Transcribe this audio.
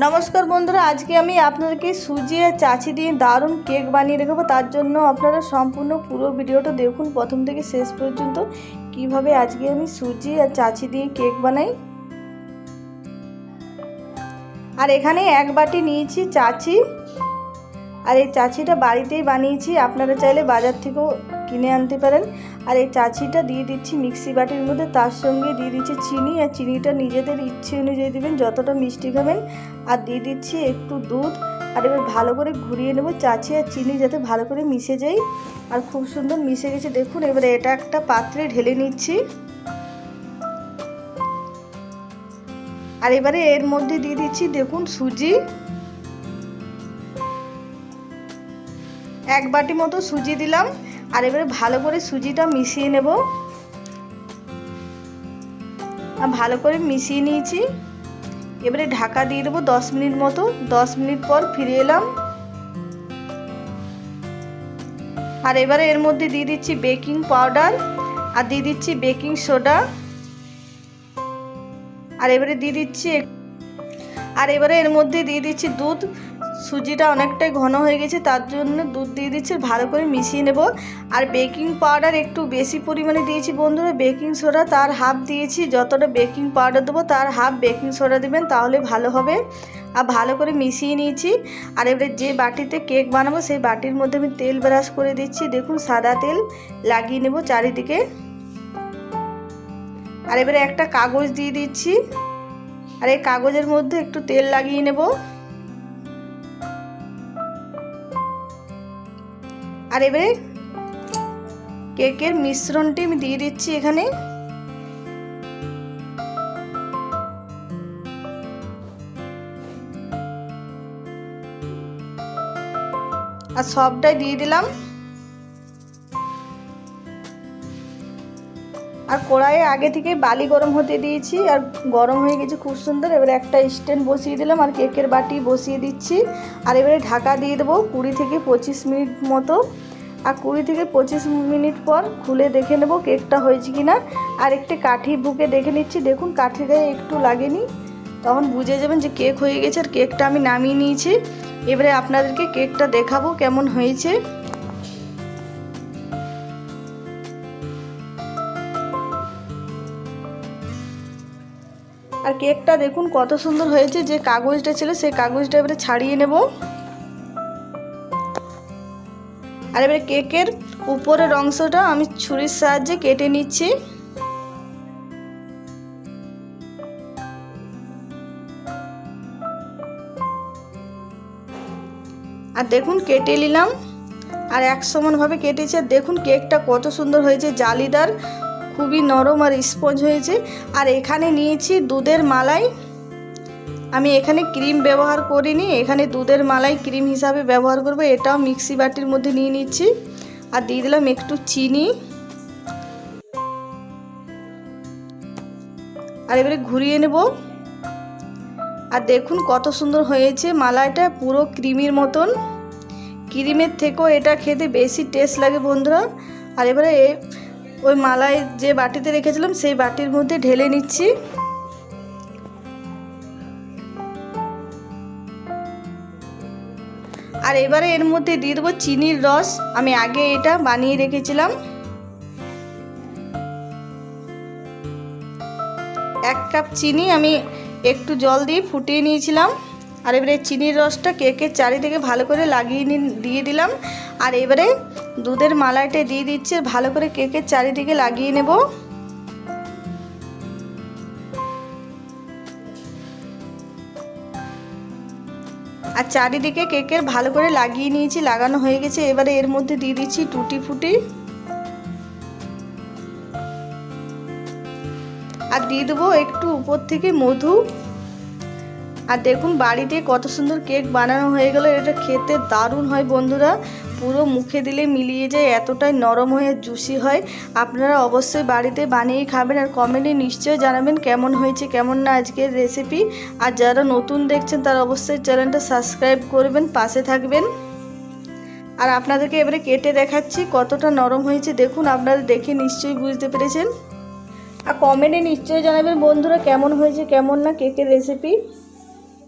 নমস্কার বন্ধুরা, আজকে আমি আপনাদেরকে সুজি আর চাচি দিয়ে দারুণ কেক বানিয়ে দেখাবো। তার জন্য আপনারা সম্পূর্ণ পুরো ভিডিওটা দেখুন প্রথম থেকে শেষ পর্যন্ত, কীভাবে আজকে আমি সুজি আর চাচি দিয়ে কেক বানাই। আর এখানে এক বাটি নিয়েছি চাচি। আর এই চাচিটা বাড়িতেই বানিয়েছি, আপনারা চাইলে বাজার থেকেও কিনে আনতে পারেন। আর এই চাচিটা দিয়ে দিচ্ছি মিক্সি বাটির মধ্যে, তার সঙ্গে দিয়ে দিচ্ছি চিনি, আর চিনিটা নিজেদের ইচ্ছে অনুযায়ী দেবেন, যতটা মিষ্টি খাবেন। আর দিয়ে দিচ্ছি একটু দুধ, আর এবার ভালো করে ঘুরিয়ে নেব চাচি আর চিনি যাতে ভালো করে মিশে যায়। আর খুব সুন্দর মিশে গেছে। দেখুন, এবারে এটা একটা পাত্রে ঢেলে নিচ্ছি। আর এবারে এর মধ্যে দিয়ে দিচ্ছি, দেখুন, সুজি। এক বাটি মতো সুজি দিলাম। আর এবারে ভালো করে সুজিটা মিশিয়ে নেব। ভালো করে মিশিয়ে নিয়েছি। এবারে ঢাকা দিয়ে দেবো দশ মিনিট মতো। দশ মিনিট পর ফিরে এলাম। আর এবারে এর মধ্যে দিয়ে দিচ্ছি বেকিং পাউডার আর দিয়ে দিচ্ছি বেকিং সোডা। আর এবারে দিয়ে দিচ্ছি আর এবারে এর মধ্যে দিয়ে দিচ্ছি দুধ সুজিটা অনেকটাই ঘন হয়ে গেছে, তার জন্য দুধ দিয়ে দিচ্ছি, ভালো করে মিশিয়ে নেব। আর বেকিং পাউডার একটু বেশি পরিমাণে দিয়েছি বন্ধুরা বেকিং সোডা তার হাফ দিয়েছি, যতটা বেকিং পাউডার দেবো তার হাফ বেকিং সোডা দেবেন, তাহলে ভালো হবে। আর ভালো করে মিশিয়ে নিয়েছি, আর এবারে যে বাটিতে কেক বানাবো সেই বাটির মধ্যে আমি তেল ব্রাশ করে দিচ্ছি, দেখুন সাদা তেল লাগিয়ে নেব চারিদিকে। আর এবারে একটা কাগজ দিয়ে দিচ্ছি, আর এই কাগজের মধ্যে একটু তেল লাগিয়ে নেব। আর এবারে কেকের মিশ্রণটি আমি দিয়ে দিচ্ছি এখানে। আর সবটাই দিয়ে দিলাম। আর কড়াইয়ে আগে থেকে বালি গরম হতে দিয়েছি আর গরম হয়ে গেছে খুব সুন্দর। এবারে একটা স্ট্যান্ড বসিয়ে দিলাম আর কেকের বাটি বসিয়ে দিচ্ছি। আর এবারে ঢাকা দিয়ে দেবো কুড়ি থেকে পঁচিশ মিনিট মতো। আর কুড়ি থেকে পঁচিশ মিনিট পর খুলে দেখে নেব কেকটা হয়েছে কি না আর একটি কাঠি বুকে দেখে নিচ্ছি। দেখুন, কাঠি গায়ে একটু লাগেনি। তখন বুঝে যাবেন যে কেক হয়ে গেছে আর কেকটা আমি নামিয়ে নিয়েছি। এবারে আপনাদেরকে কেকটা দেখাবো কেমন হয়েছে। আর কেকটা দেখুন কত সুন্দর হয়েছে, যে কাগজটা ছিল সেই কাগজটা এবারে ছাড়িয়ে নেব। আর এবারে কেকের উপরের অংশটা আমি ছুরির সাহায্যে কেটে নিচ্ছি। আর দেখুন কেটে নিলাম। আর এক সমানভাবে কেটেছে দেখুন কেকটা কত সুন্দর হয়েছে, জালিদার খুবই নরম আর স্পঞ্জ হয়েছে। আর এখানে নিয়েছি দুধের মালাই। আমি এখানে ক্রিম ব্যবহার করিনি, এখানে দুধের মালাই ক্রিম হিসাবে ব্যবহার করব, এটাও মিক্সি বাটির মধ্যে নিয়ে নিচ্ছি। আর দিয়ে দিলাম একটু চিনি। আর এবারে ঘুরিয়ে নেব। আর দেখুন কত সুন্দর হয়েছে মালাইটা, পুরো ক্রিমির মতন। ক্রিমের থেকেও এটা খেতে বেশি টেস্ট লাগে বন্ধুরা। আর এবারে ওই মালাই যে বাটিতে রেখেছিলাম, সেই বাটির মধ্যে ঢেলে নিচ্ছি। আর এবারে এর মধ্যে দিয়ে দেবো চিনির রস। আমি আগে এটা বানিয়ে রেখেছিলাম। এক কাপ চিনি আমি একটু জল দিয়ে ফুটিয়ে নিয়েছিলাম। আর এবারে চিনির রসটা কেকের চারিদিকে ভালো করে লাগিয়ে নিন, দিয়ে দিলাম। আর এবারে দুধের মালাইটা দিয়ে দিচ্ছে ভালো করে কেকের চারিদিকে লাগিয়ে নেব। আর চারিদিকে কেকের ভালো করে লাগিয়ে নিয়েছি, লাগানো হয়ে গেছে। এবারে এর মধ্যে দিয়ে দিচ্ছি টুটি ফুটি। আর দিয়ে দেবো একটু উপর থেকে মধু। আর দেখুন বাড়িতে কত সুন্দর কেক বানানো হয়ে গেল, এটা খেতে দারুণ হয় বন্ধুরা। পুরো মুখে দিলে মিলিয়ে যায়, এতটাই নরম হয়ে জুসি হয়। আপনারা অবশ্যই বাড়িতে বানিয়ে খাবেন আর কমেন্টে নিশ্চয়ই জানাবেন কেমন হয়েছে, কেমন না আজকের রেসিপি আর যারা নতুন দেখছেন, তারা অবশ্যই চ্যানেলটা সাবস্ক্রাইব করবেন, পাশে থাকবেন। আর আপনাদেরকে এবারে কেটে দেখাচ্ছি কতটা নরম হয়েছে, দেখুন আপনারা দেখে নিশ্চয়ই বুঝতে পেরেছেন। আর কমেন্টে নিশ্চয়ই জানাবেন বন্ধুরা কেমন হয়েছে, কেমন না কেকের রেসিপি